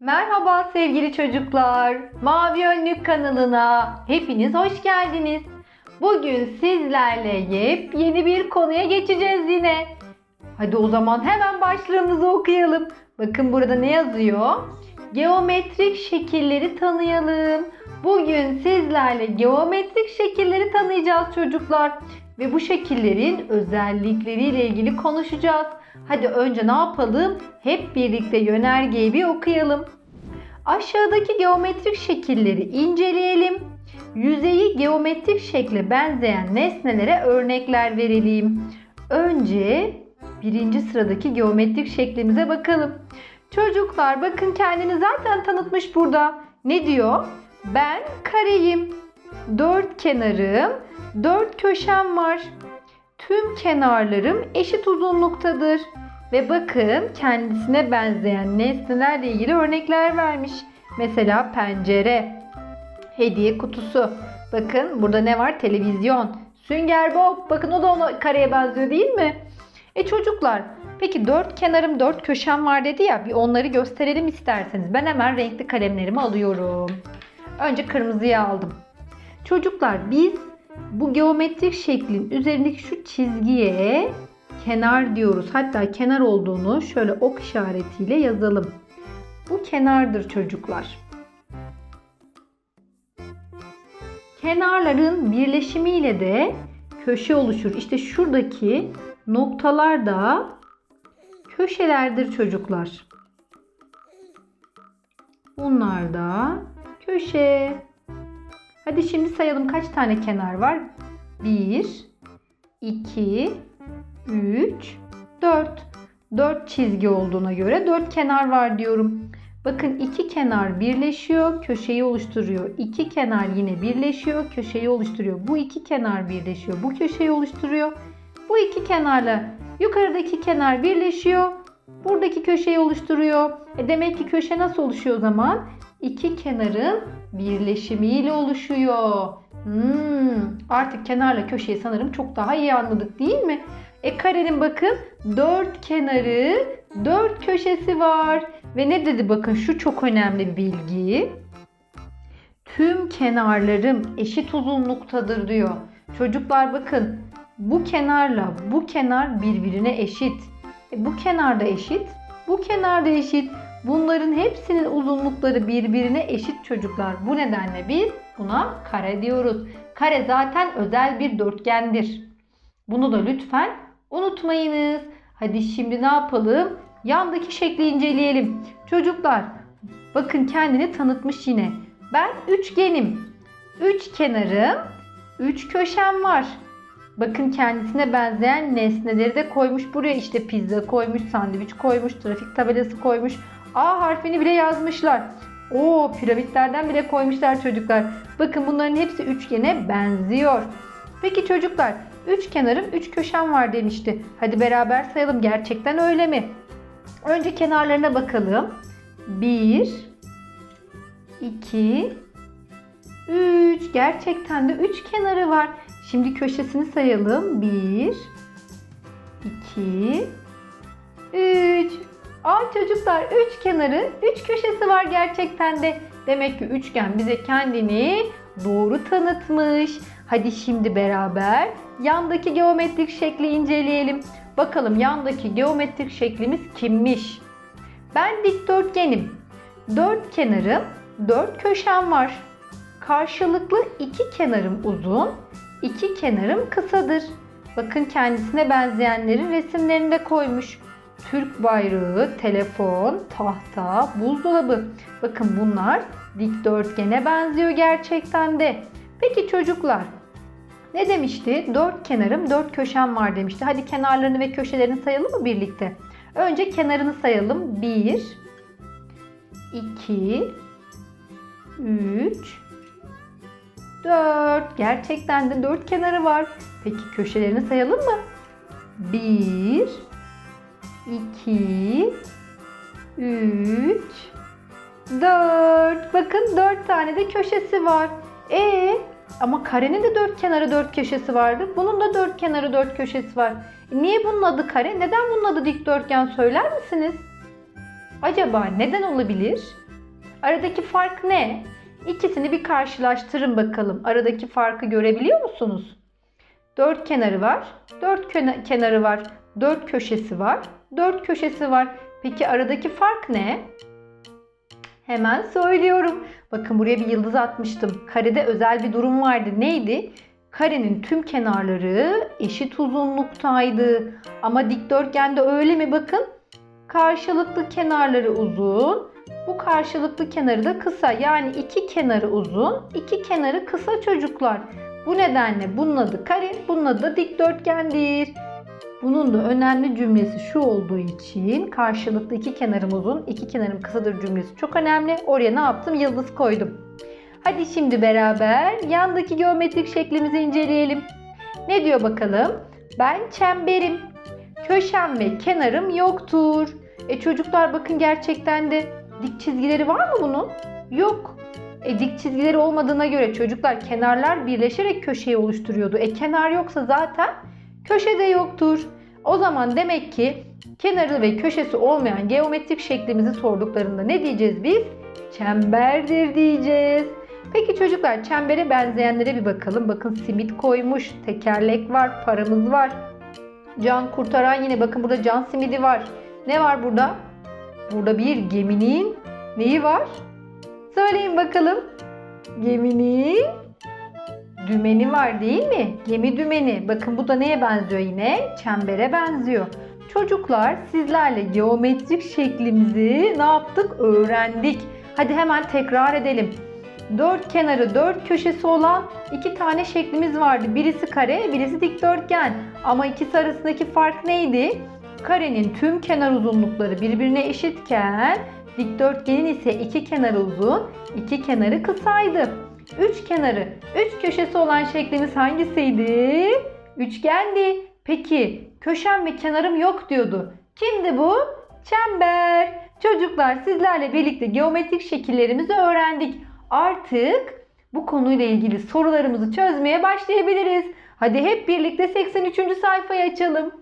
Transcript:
Merhaba sevgili çocuklar. Mavi Önlük kanalına hepiniz hoş geldiniz. Bugün sizlerle yepyeni bir konuya geçeceğiz yine. Hadi o zaman hemen başlığımızı okuyalım. Bakın burada ne yazıyor? Geometrik şekilleri tanıyalım. Bugün sizlerle geometrik şekilleri tanıyacağız çocuklar. Ve bu şekillerin özellikleriyle ilgili konuşacağız. Hadi önce ne yapalım? Hep birlikte yönergeyi bir okuyalım. Aşağıdaki geometrik şekilleri inceleyelim. Yüzeyi geometrik şekle benzeyen nesnelere örnekler verelim. Önce birinci sıradaki geometrik şeklimize bakalım. Çocuklar bakın kendini zaten tanıtmış burada. Ne diyor? Ben kareyim. Dört kenarım, dört köşem var. Tüm kenarlarım eşit uzunluktadır. Ve bakın kendisine benzeyen nesnelerle ilgili örnekler vermiş. Mesela pencere, hediye kutusu. Bakın burada ne var? Televizyon, sünger bob. Bakın o da ona kareye benziyor değil mi? E çocuklar peki dört kenarım dört köşem var dedi ya bir onları gösterelim isterseniz. Ben hemen renkli kalemlerimi alıyorum. Önce kırmızıyı aldım. Çocuklar biz bu geometrik şeklin üzerindeki şu çizgiye kenar diyoruz. Hatta kenar olduğunu şöyle ok işaretiyle yazalım. Bu kenardır çocuklar. Kenarların birleşimiyle de köşe oluşur. İşte şuradaki noktalar da köşelerdir çocuklar. Bunlar da köşe. Hadi şimdi sayalım kaç tane kenar var? 1, 2, 3, 4. 4 çizgi olduğuna göre 4 kenar var diyorum. Bakın iki kenar birleşiyor, köşeyi oluşturuyor. İki kenar yine birleşiyor, köşeyi oluşturuyor. Bu iki kenar birleşiyor, bu köşeyi oluşturuyor. Bu iki kenarla yukarıdaki kenar birleşiyor, buradaki köşeyi oluşturuyor. E demek ki köşe nasıl oluşuyor o zaman? İki kenarın birleşimiyle oluşuyor. Hmm, artık kenarla köşeyi sanırım çok daha iyi anladık değil mi? E karenin bakın dört kenarı, dört köşesi var. Ve ne dedi bakın şu çok önemli bilgi. Tüm kenarlarım eşit uzunluktadır diyor. Çocuklar bakın bu kenarla bu kenar birbirine eşit. E, bu kenar da eşit, bu kenar da eşit. Bunların hepsinin uzunlukları birbirine eşit çocuklar. Bu nedenle biz buna kare diyoruz. Kare zaten özel bir dörtgendir. Bunu da lütfen unutmayınız. Hadi şimdi ne yapalım? Yandaki şekli inceleyelim. Çocuklar bakın kendini tanıtmış yine. Ben üçgenim. Üç kenarım, üç köşem var. Bakın kendisine benzeyen nesneleri de koymuş buraya. İşte pizza koymuş, sandviç koymuş, trafik tabelası koymuş. A harfini bile yazmışlar. O piramitlerden bile koymuşlar çocuklar. Bakın bunların hepsi üçgene benziyor. Peki çocuklar, üç kenarım, üç köşem var demişti. Hadi beraber sayalım. Gerçekten öyle mi? Önce kenarlarına bakalım. 1 2 3 Gerçekten de 3 kenarı var. Şimdi köşesini sayalım. 1 2 3 Aa çocuklar 3 kenarı, 3 köşesi var gerçekten de. Demek ki üçgen bize kendini doğru tanıtmış. Hadi şimdi beraber yandaki geometrik şekli inceleyelim. Bakalım yandaki geometrik şeklimiz kimmiş? Ben dikdörtgenim. Dört kenarım, dört köşem var. Karşılıklı iki kenarım uzun, iki kenarım kısadır. Bakın kendisine benzeyenlerin resimlerini de koymuş. Türk bayrağı, telefon, tahta, buzdolabı. Bakın bunlar dikdörtgene benziyor gerçekten de. Peki çocuklar ne demişti? Dört kenarım, dört köşem var demişti. Hadi kenarlarını ve köşelerini sayalım mı birlikte? Önce kenarını sayalım. Bir, iki, üç, dört. Gerçekten de dört kenarı var. Peki köşelerini sayalım mı? Bir, iki, üç, dört. Bakın dört tane de köşesi var. E Ama karenin de dört kenarı dört köşesi vardı. Bunun da dört kenarı dört köşesi var. Niye bunun adı kare? Neden bunun adı dikdörtgen söyler misiniz? Acaba neden olabilir? Aradaki fark ne? İkisini bir karşılaştırın bakalım. Aradaki farkı görebiliyor musunuz? Dört kenarı var. Dört köne- kenarı var. Dört köşesi var. Dört köşesi var. Peki aradaki fark ne? Hemen söylüyorum. Bakın buraya bir yıldız atmıştım. Karede özel bir durum vardı. Neydi? Karenin tüm kenarları eşit uzunluktaydı. Ama dikdörtgende öyle mi bakın? Karşılıklı kenarları uzun. Bu karşılıklı kenarı da kısa. Yani iki kenarı uzun, iki kenarı kısa çocuklar. Bu nedenle bunun adı kare, bunun adı da dikdörtgendir. Bunun da önemli cümlesi şu olduğu için karşılıklı iki kenarım uzun, iki kenarım kısadır cümlesi çok önemli. Oraya ne yaptım? Yıldız koydum. Hadi şimdi beraber yandaki geometrik şeklimizi inceleyelim. Ne diyor bakalım? Ben çemberim. Köşem ve kenarım yoktur. E çocuklar bakın gerçekten de dik çizgileri var mı bunun? Yok. E dik çizgileri olmadığına göre çocuklar kenarlar birleşerek köşeyi oluşturuyordu. E kenar yoksa zaten köşe de yoktur. O zaman demek ki kenarı ve köşesi olmayan geometrik şeklimizi sorduklarında ne diyeceğiz biz? Çemberdir diyeceğiz. Peki çocuklar çembere benzeyenlere bir bakalım. Bakın simit koymuş, tekerlek var, paramız var. Can kurtaran yine bakın burada can simidi var. Ne var burada? Burada bir geminin neyi var? Söyleyin bakalım. Geminin dümeni var değil mi? Gemi dümeni. Bakın bu da neye benziyor yine? Çembere benziyor. Çocuklar sizlerle geometrik şeklimizi ne yaptık? Öğrendik. Hadi hemen tekrar edelim. Dört kenarı dört köşesi olan iki tane şeklimiz vardı. Birisi kare, birisi dikdörtgen. Ama ikisi arasındaki fark neydi? Karenin tüm kenar uzunlukları birbirine eşitken dikdörtgenin ise iki kenarı uzun, iki kenarı kısaydı. Üç kenarı, üç köşesi olan şeklimiz hangisiydi? Üçgendi. Peki köşem ve kenarım yok diyordu. Kimdi bu? Çember. Çocuklar sizlerle birlikte geometrik şekillerimizi öğrendik. Artık bu konuyla ilgili sorularımızı çözmeye başlayabiliriz. Hadi hep birlikte 83. sayfayı açalım.